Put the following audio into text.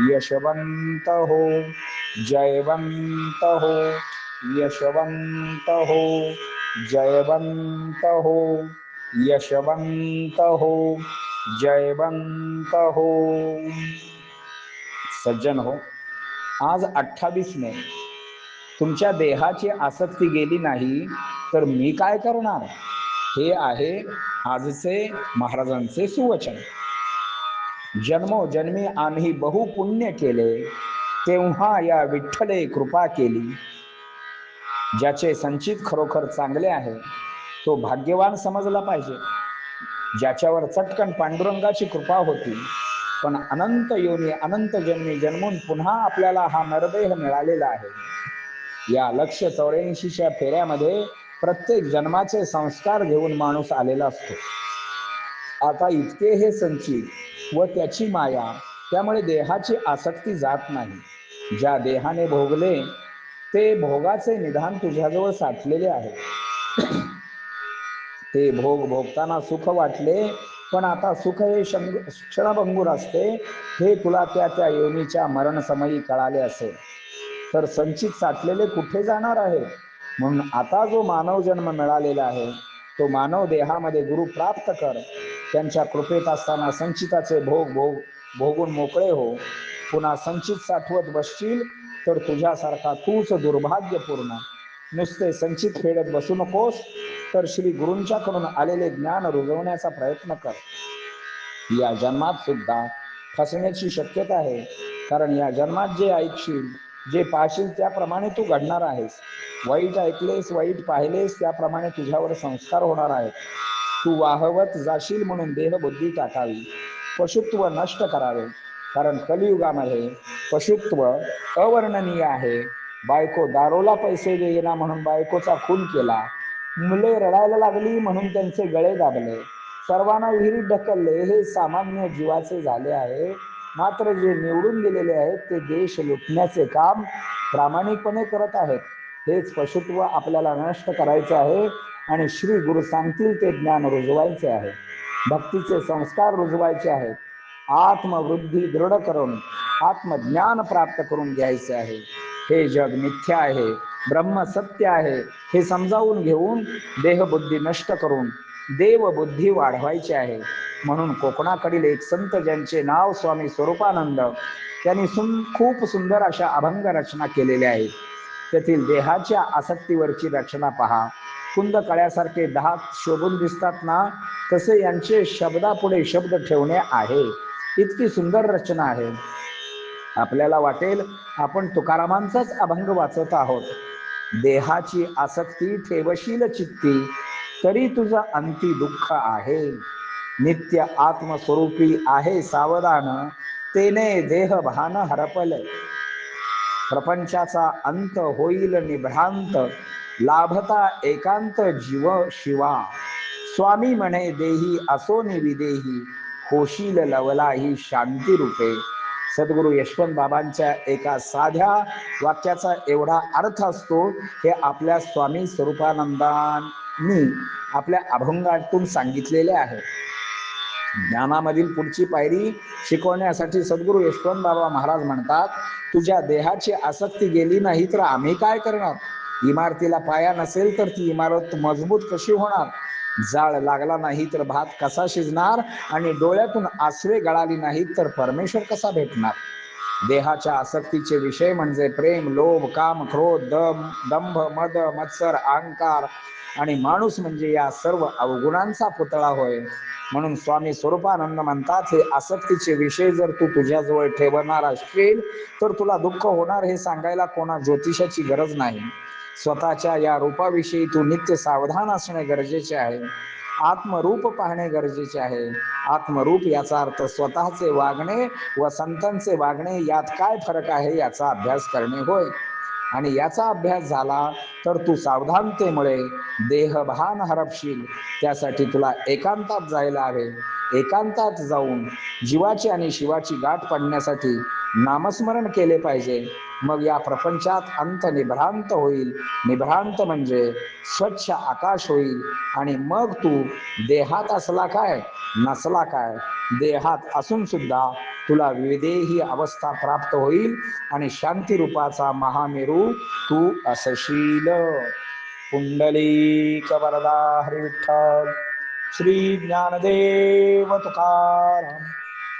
यशवंत हो जयवंत हो यशवंत हो जयवंत हो यशवंत हो जयवंत हो सज्जन हो आज अठ्ठावीस मे. तुमच्या देहाची आसक्ती गेली नाही तर मी काय करणार? हे आहे आजचे महाराजांचे सुवचन. जन्मोजन्मी आम्ही बहु पुण्य केले तेव्हा या विठ्ठले कृपा केली. ज्याचे संचित खरोखर चांगले आहे तो भाग्यवान समजला पाहिजे. ज्याच्यावर चटकन पांडुरंगाची कृपा होती पण अनंत योनी अनंत जन्मी जन्मून पुन्हा आपल्याला हा नरदेह मिळालेला आहे. या लक्ष चौऱ्याऐंशीच्या फेऱ्यामध्ये प्रत्येक जन्माचे संस्कार घेऊन माणूस आलेला असतो. आता इतके हे संचित व त्याची माया त्यामुळे देहाची आसक्ती जात नाही. ज्या देहाने भोगले ते भोगाचे निधान तुझ्याजवळ साठलेले आहे. ते भोग भोगताना सुख वाटले पण आता सुख हे शंग क्षणभंगूर असते. हे तुला त्या त्या योनीच्या मरणसमयी कळाले असेल. तर संचित साठलेले कुठे जाणार आहे? म्हणून आता जो मानव जन्म मिळालेला आहे तो मानव देहामध्ये गुरु प्राप्त कर. त्यांच्या कृपेत असताना संचिताचे भोग भोग भोगून मोकळे हो. पुन्हा संचित साठवत बसशील तर तुझ्यासारखा तूच दुर्भाग्यपूर्ण. नुसते संचित फेडत बसू नकोस तर श्री गुरूंच्याकडून आलेले ज्ञान रुजवण्याचा प्रयत्न कर. या जन्मात सुद्धा फसण्याची शक्यता आहे कारण या जन्मात जे ऐकशील जे पाहशील त्याप्रमाणे तू घडणार आहेस. वाईट ऐकलेस वाईट पाहिलेस त्याप्रमाणे तुझ्यावर संस्कार होणार आहेत. तू वाहवत जाशील म्हणून देहबुद्धी टाकावी. पशुत्व नष्ट करावे. कारण कलियुगामध्ये पशुत्व अवर्णनीय आहे. बायको दारोला पैसे देईना म्हणून बायकोचा खून केला. मुले रडायला लागली म्हणून त्यांचे गळे दाबले. सर्वांना विहिरीत ढकलले. हे सामान्य जीवाचे झाले आहे. मात्र जे निवडून गेलेले आहेत ते देश लुटण्याचे काम प्रामाणिकपणे करत आहेत. हेच पशुत्व आपल्याला नष्ट करायचे आहे. आणि श्री गुरु सांगतील ते ज्ञान रुजवायचे आहे. भक्तीचे संस्कार रुजवायचे आहेत. आत्मवृद्धी दृढ करून आत्मज्ञान प्राप्त करून घ्यायचे आहे. हे जग मिथ्या आहे ब्रह्म सत्य आहे हे समजावून घेऊन देहबुद्धी नष्ट करून देवबुद्धी वाढवायची आहे. म्हणून कोकणाकडील एक संत ज्यांचे नाव स्वामी स्वरूपानंद त्यांनी सुं खूप सुंदर अशा अभंग रचना केलेल्या आहेत. तेथील देहाच्या आसक्तीवरची रचना पहा. शुंद कळ्यासारखे दहा शोभून दिसतात ना तसे यांचे शब्दापुढे शब्द ठेवणे आहे. इतकी सुंदर रचना आहे. आपल्याला वाटेल आपण तुकारामांचाच अभंग वाचत आहोत. देहाची आसक्ती ठेवशील चित्ती तरी तुझं अंती दुःख आहे. नित्य आत्मस्वरूपी आहे सावधान तेने देह भान हरपल. प्रपंचाचा अंत होईल निभ्रांत लाभता एकांत जीव शिवा. स्वामी म्हणे देही असो विदेही होशील लवला ही शांती रूपे. सद्गुरु यशवंत बाबांच्या एका साध्या वाक्याचा एवढा अर्थ असतो हे आपल्या स्वामी स्वरूपानंदांनी आपल्या अभंगातून सांगितलेले आहे. ज्ञानामधील पुढची पायरी शिकवण्यासाठी सद्गुरु यशवंत बाबा महाराज म्हणतात तुझ्या देहाची आसक्ती गेली नाही तर आम्ही काय करणार? इमारतीला पाया नसेल तर ती इमारत मजबूत कशी होणार? जाळ लागला नाही तर भात कसा शिजणार? आणि डोळ्यातून आसवे गळाली नाहीत तर परमेश्वर कसा भेटणार? देहाच्या आसक्तीचे विषय म्हणजे प्रेम लोभ काम क्रोध दम दंभ मद मत्सर अहंकार. आणि माणूस म्हणजे या सर्व अवगुणांचा पुतळा होय. म्हणून स्वामी स्वरूपानंद म्हणतात हे आसक्तीचे विषय जर तू तुझ्याजवळ ठेवणार असशील तर तुला दुःख होणार हे सांगायला कोणा ज्योतिषाची गरज नाही. स्वतःच्या या रूपाविषयी तू नित्य सावधान असणे गरजेचे आहे. आत्मरूप पाहणे गरजेचे आहे. आत्मरूप याचा अर्थ स्वतःचे वागणे व संतांचे वागणे यात काय फरक आहे याचा अभ्यास करणे होय. आणि याचा अभ्यास झाला तर तू सावधानतेमुळे देहभान हरपशील. त्यासाठी तुला एकांतात जायला हवे. एकांतात जाऊन जीवाची आणि शिवाची गाठ पडण्यासाठी नामस्मरण केले पाहिजे. मग या प्रपंचात अंत निभ्रांत होईल. निभ्रांत म्हणजे स्वच्छ आकाश होईल. आणि मग तू देहात असला काय? नसला काय? देहात असून सुद्धा तुला विदेही अवस्था प्राप्त होईल आणि शांती रूपाचा महामेरू तू असशील. पुंडलिक वरदा हरी विठ्ठल. श्री ज्ञानदेव तुकाराम.